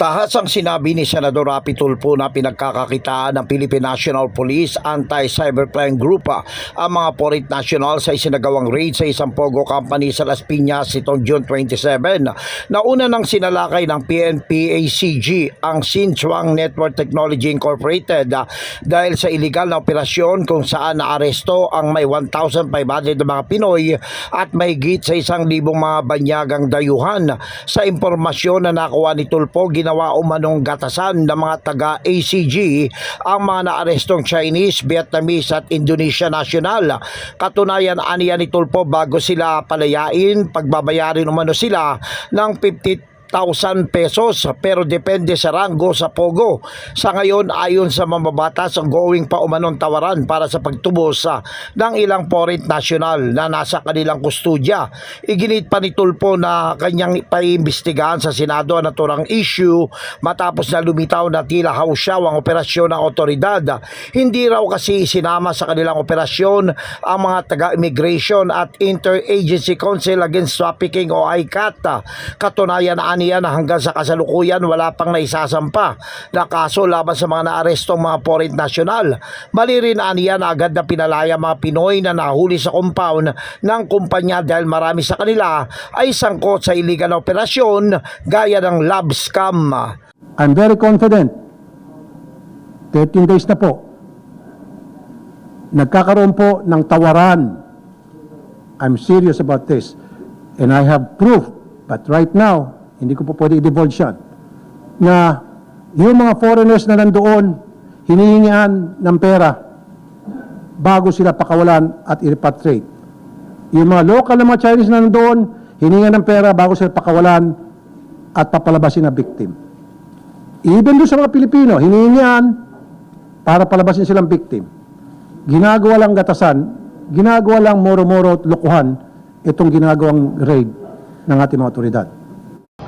Tahas ang sinabi ni Senador Rapi Tulfo na pinagkakakitaan ng Philippine National Police Anti-Cybercrime Group ah, ang mga foreign national sa isinagawang raid sa isang Pogo company sa Las Piñas itong June 27. Nauna nang sinalakay ng PNP-ACG ang Sinchuang Network Technology Incorporated ah, dahil sa illegal na operasyon kung saan naaresto ang may 1,500 na mga Pinoy at may git sa isang libong mga banyagang dayuhan. Sa impormasyon na nakuha ni Tulfo, ginawa umanong gatasan ng mga taga-ACG ang mga naarestong Chinese, Vietnamese at Indonesia national. Katunayan aniya ni Tulfo bago sila palayain, pagbabayarin umano sila ng 50 1,000 pesos pero depende sa ranggo sa Pogo. Sa ngayon ayon sa mambabatas going pa umanon tawaran para sa pagtubos ng ilang foreign national na nasa kanilang kustudya. Iginit pa ni Tulpo na kanyang paimbestigahan sa Senado ang naturang issue matapos na lumitaw na tila hausyaw ang operasyon ng otoridad. Hindi raw kasi sinama sa kanilang operasyon ang mga taga-immigration at Interagency Council Against Trafficking o ICAT. Katunayan aniya na hanggang sa kasalukuyan wala pang naisasampa na kaso laban sa mga naarestong mga foreign national. Mali rin aniya na agad na pinalaya mga Pinoy na nahuli sa compound ng kumpanya dahil marami sa kanila ay sangkot sa illegal na operasyon gaya ng lab scam. I'm very confident, 13 days na po, nagkakaroon po ng tawaran. I'm serious about this. And I have proof, but right now, hindi ko po pwede i-divulge yan, na yung mga foreigners na nandoon, hinihingian ng pera bago sila pakawalan at i-repatriate. Yung mga local na mga Chinese na nandoon, hiningan ng pera bago sila pakawalan at papalabasin na victim. Even doon sa mga Pilipino, hinihingian para palabasin silang victim. Ginagawa lang gatasan, ginagawa lang moro-moro at lokohan itong ginagawang raid ng ating mga otoridad.